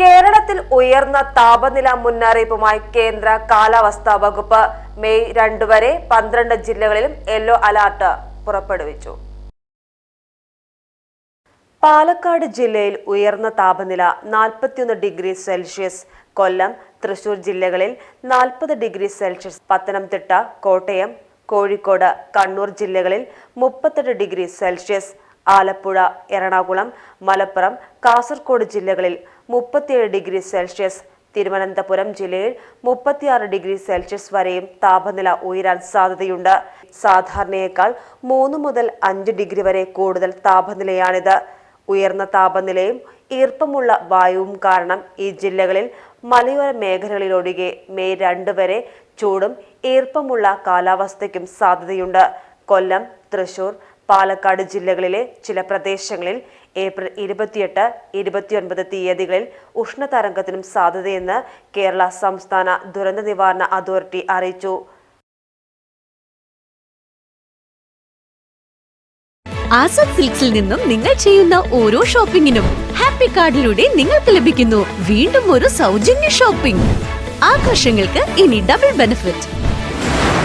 കേരളത്തിൽ ഉയർന്ന താപനില മുന്നറിയിപ്പുമായി കേന്ദ്ര കാലാവസ്ഥാ വകുപ്പ് മെയ് രണ്ടു വരെ പന്ത്രണ്ട് ജില്ലകളിലും യെല്ലോ അലർട്ട് പുറപ്പെടുവിച്ചു. പാലക്കാട് ജില്ലയിൽ ഉയർന്ന താപനില നാൽപ്പത്തിയൊന്ന് ഡിഗ്രി സെൽഷ്യസ് കൊല്ലം തൃശൂർ ജില്ലകളിൽ നാൽപ്പത് ഡിഗ്രി സെൽഷ്യസ് പത്തനംതിട്ട കോട്ടയം കോഴിക്കോട് കണ്ണൂർ ജില്ലകളിൽ മുപ്പത്തെട്ട് ഡിഗ്രി സെൽഷ്യസ് ആലപ്പുഴ എറണാകുളം മലപ്പുറം കാസർഗോഡ് ജില്ലകളിൽ മുപ്പത്തിയേഴ് ഡിഗ്രി സെൽഷ്യസ്. തിരുവനന്തപുരം ജില്ലയിൽ മുപ്പത്തിയാറ് ഡിഗ്രി സെൽഷ്യസ് വരെയും താപനില ഉയരാൻ സാധ്യതയുണ്ട്. സാധാരണയേക്കാൾ മൂന്ന് മുതൽ അഞ്ച് ഡിഗ്രി വരെ കൂടുതൽ താപനിലയാണിത്. ഉയർന്ന താപനിലയും ഈർപ്പമുള്ള വായുവും കാരണം ഈ ജില്ലകളിൽ മലയോര മേഖലകളിലൊഴികെ മെയ് രണ്ട് വരെ ചൂടും ഈർപ്പമുള്ള കാലാവസ്ഥയ്ക്കും സാധ്യതയുണ്ട്. കൊല്ലം തൃശൂർ പാലക്കാട് ജില്ലകളിലെ ചില പ്രദേശങ്ങളിൽ ഏപ്രിൽ ഇരുപത്തിയെട്ട് ഇരുപത്തിയൊൻപത് തീയതികളിൽ ഉഷ്ണതരംഗത്തിനും സാധ്യതയെന്ന് കേരള സംസ്ഥാന ദുരന്ത നിവാരണ അതോറിറ്റി അറിയിച്ചു. ആസാദ് സിൽക്സിൽ നിന്നും നിങ്ങൾ ചെയ്യുന്ന ഓരോ ഷോപ്പിംഗിനും ഹാപ്പി കാർഡിലൂടെ നിങ്ങൾക്ക് ലഭിക്കുന്നു. വീണ്ടും ഒരു സൗജന്യ ഷോപ്പിംഗ്. ആഘോഷങ്ങൾക്ക് ഇനി double benefit